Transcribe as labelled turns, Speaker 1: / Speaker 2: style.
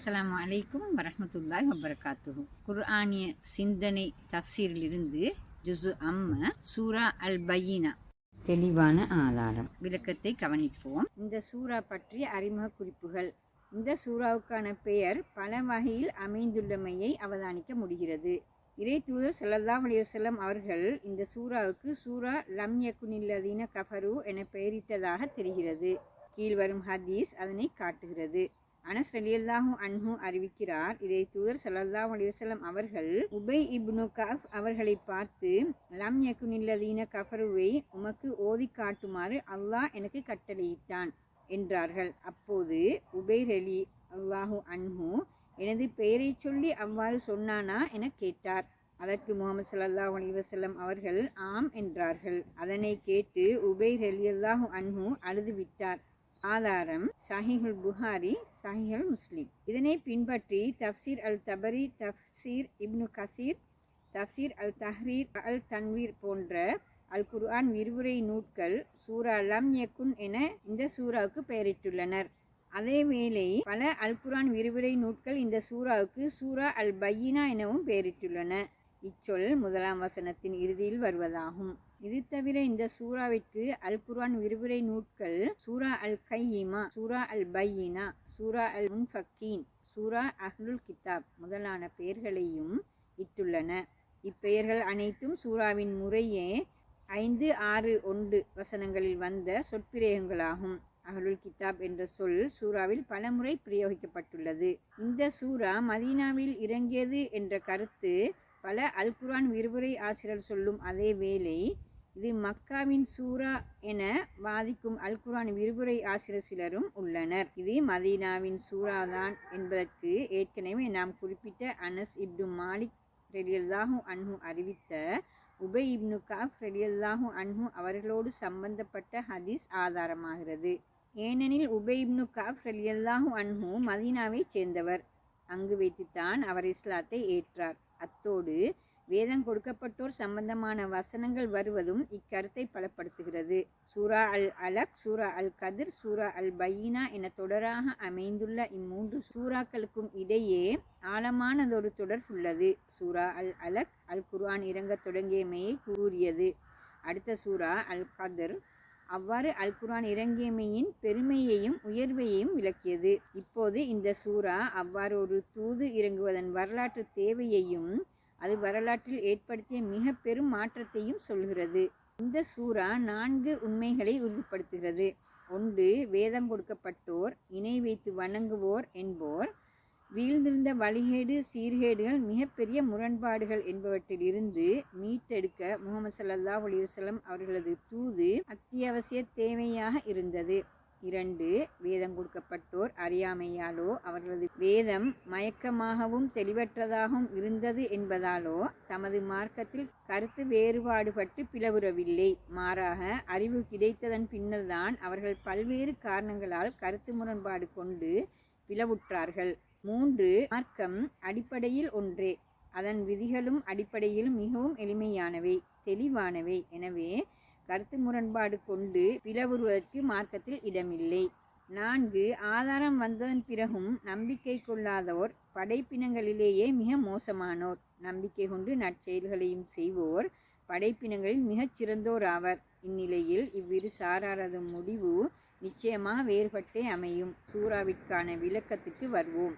Speaker 1: அஸ்லாம் அலைக்கும் வரமத்துல்லாய் வபரகாத்துஹு. குர்ஆனிய சிந்தனை தப்சீரிலிருந்து ஜுசு அம்ம சூரா அல் பையினா தெளிவான ஆதாரம். விளக்கத்தை கவனிப்போம். இந்த சூரா பற்றிய அறிமுக குறிப்புகள். இந்த சூறாவுக்கான பெயர் பல வகையில் அமைந்துள்ளமையை அவதானிக்க முடிகிறது. இறை தூதர் சல்லல்லா அலிவசல்லம் அவர்கள் இந்த சூறாவுக்கு சூரா லம் யக்குனில்லதீன கஃபரு என பெயரிட்டதாக தெரிகிறது. கீழ்வரும் ஹதீஸ் அதனை காட்டுகிறது. அனஸ் ரலியல்லாஹு அன்ஹு அறிவிக்கிறார். இதை தூதர் சல்லல்லா அலிவசலம் அவர்கள் உபை இப்னு கஃப் அவர்களை பார்த்து லம் யக்குனில்லதீன கஃபருவை உமக்கு ஓதி காட்டுமாறு அல்லாஹ் எனக்கு கட்டளையிட்டான் என்றார்கள். அப்போது உபை ரலி அல்லாஹு அன்ஹு எனது பெயரை சொல்லி அவ்வாறு சொன்னானா என கேட்டார். அதற்கு முகமது சல்லா அலிவசல்லம் அவர்கள் ஆம் என்றார்கள். அதனை கேட்டு உபை ரலியல்லாஹு அன்ஹு அழுது விட்டார் ஆதாரம் சஹிஹுல் புகாரி சஹிஹுல் முஸ்லிம். இதனை பின்பற்றி தப்சீர் அல் தபரி தஃப்சீர் இப்னு கசீர் தப்சீர் அல் தஹ்ரீர் அல் தன்வீர் போன்ற அல் குர்ஆன் விரிவுரை நூட்கள் சூரா லம் யக்குன் என இந்த சூறாவுக்கு பெயரிட்டுள்ளனர். அதேவேளை பல அல் குர்ஆன் விரிவுரை நூட்கள் இந்த சூறாவுக்கு சூரா அல் பையினா எனவும் பெயரிட்டுள்ளன. இச்சொல் முதலாம் வசனத்தின் இறுதியில் வருவதாகும். இது தவிர இந்த சூறாவிற்கு அல் குர்ஆன் விரிவுரை நூட்கள் சூரா அல் கையீமா சூரா அல் பையினா சூரா அல் முன்ஃபக்கீன் சூரா அஹ்லுல் கிதாப் முதலான பெயர்களையும் இட்டுள்ளன. இப்பெயர்கள் அனைத்தும் சூறாவின் முறையே ஐந்து ஆறு ஒன்று வசனங்களில் வந்த சொற்பிரயோகங்களாகும். அஹ்லுல் கிதாப் என்ற சொல் சூறாவில் பலமுறை பிரயோகிக்கப்பட்டுள்ளது. இந்த சூறா மதீனாவில் இறங்கியது என்ற கருத்து பல அல் குர்ஆன் விரிவுரை ஆசிரியர் சொல்லும் அதே வேளை இது மக்காவின் சூரா என வாதிக்கும் அல் குர்ஆன் விரிவுரை ஆசிரியர் சிலரும் உள்ளனர். இது மதீனாவின் சூரா தான் என்பதற்கு ஏற்கனவே நாம் குறிப்பிட்ட அனஸ் இப்னு மாலிக் ரெடியல்லாஹு அன்ஹு அறிவித்த உபை இப்னு காஃப் ரெடியல்லாஹு அன்ஹு அவர்களோடு சம்பந்தப்பட்ட ஹதீஸ் ஆதாரமாகிறது. ஏனெனில் உபை இப்னு காஃப் ரெடியல்லாஹு அன்ஹு மதீனாவைச் சேர்ந்தவர். அங்கு வைத்துத்தான் அவர் இஸ்லாத்தை ஏற்றார். அத்தோடு வேதம் கொடுக்கப்பட்டோர் சம்பந்தமான வசனங்கள் வருவதும் இக்கருத்தை பலப்படுத்துகிறது. சூரா அல் அலக் சூரா அல் கதிர் சூரா அல் பையினா என தொடராக அமைந்துள்ள இம்மூன்று சூறாக்களுக்கும் இடையே ஆழமானதொரு தொடர் உள்ளது சூரா அல் அலக் அல் குர்ஆன் இறங்கத் தொடங்கியமையை கூறியது. அடுத்த சூரா அல் கதிர் அவ்வாறு அல் குரான் இறங்கியமையின் பெருமையையும் உயர்வையையும் விளக்கியது. இப்போது இந்த சூரா அவ்வாறு ஒரு தூது இறங்குவதன் வரலாற்று தேவையையும் அது வரலாற்றில் ஏற்படுத்திய மிக பெரும் மாற்றத்தையும் சொல்கிறது. இந்த சூரா நான்கு உண்மைகளை உறுதிப்படுத்துகிறது. ஒன்று வேதம் கொடுக்கப்பட்டோர் இணை வைத்து வணங்குவோர் என்போர். வீழ்ந்திருந்த வழிகேடு சீர்கேடுகள் மிகப்பெரிய முரண்பாடுகள் என்பவற்றிலிருந்து மீட்டெடுக்க முகமது சல்லா அலிவசலம் அவர்களது தூது அத்தியாவசிய தேவையாக இருந்தது. இரண்டு வேதம் கொடுக்கப்பட்டோர் அறியாமையாலோ அவர்களது வேதம் மயக்கமாகவும் தெளிவற்றதாகவும் இருந்தது என்பதாலோ தமது மார்க்கத்தில் கருத்து வேறுபாடுபட்டு பிளவுறவில்லை. மாறாக அறிவு கிடைத்ததன் பின்னர்தான் அவர்கள் பல்வேறு காரணங்களால் கருத்து முரண்பாடு கொண்டு பிளவுற்றார்கள். மூன்று மார்க்கம் அடிப்படையில் ஒன்றே. அதன் விதிகளும் அடிப்படையில் மிகவும் எளிமையானவை தெளிவானவை. எனவே கருத்து முரண்பாடு கொண்டு பிளவுறுவதற்கு மார்க்கத்தில் இடமில்லை. நான்கு ஆதாரம் வந்ததன் பிறகும் நம்பிக்கை கொள்ளாதோர் படைப்பினங்களிலேயே மிக மோசமானோர். நம்பிக்கை கொண்டு நற்செயல்களையும் செய்வோர் படைப்பினங்களில் மிகச் சிறந்தோர் ஆவர். இந்நிலையில் இவ்விரு சாராரது முடிவு நிச்சயமாக வேறுபட்டே அமையும். சூறாவிற்கான விளக்கத்துக்கு வருவோம்.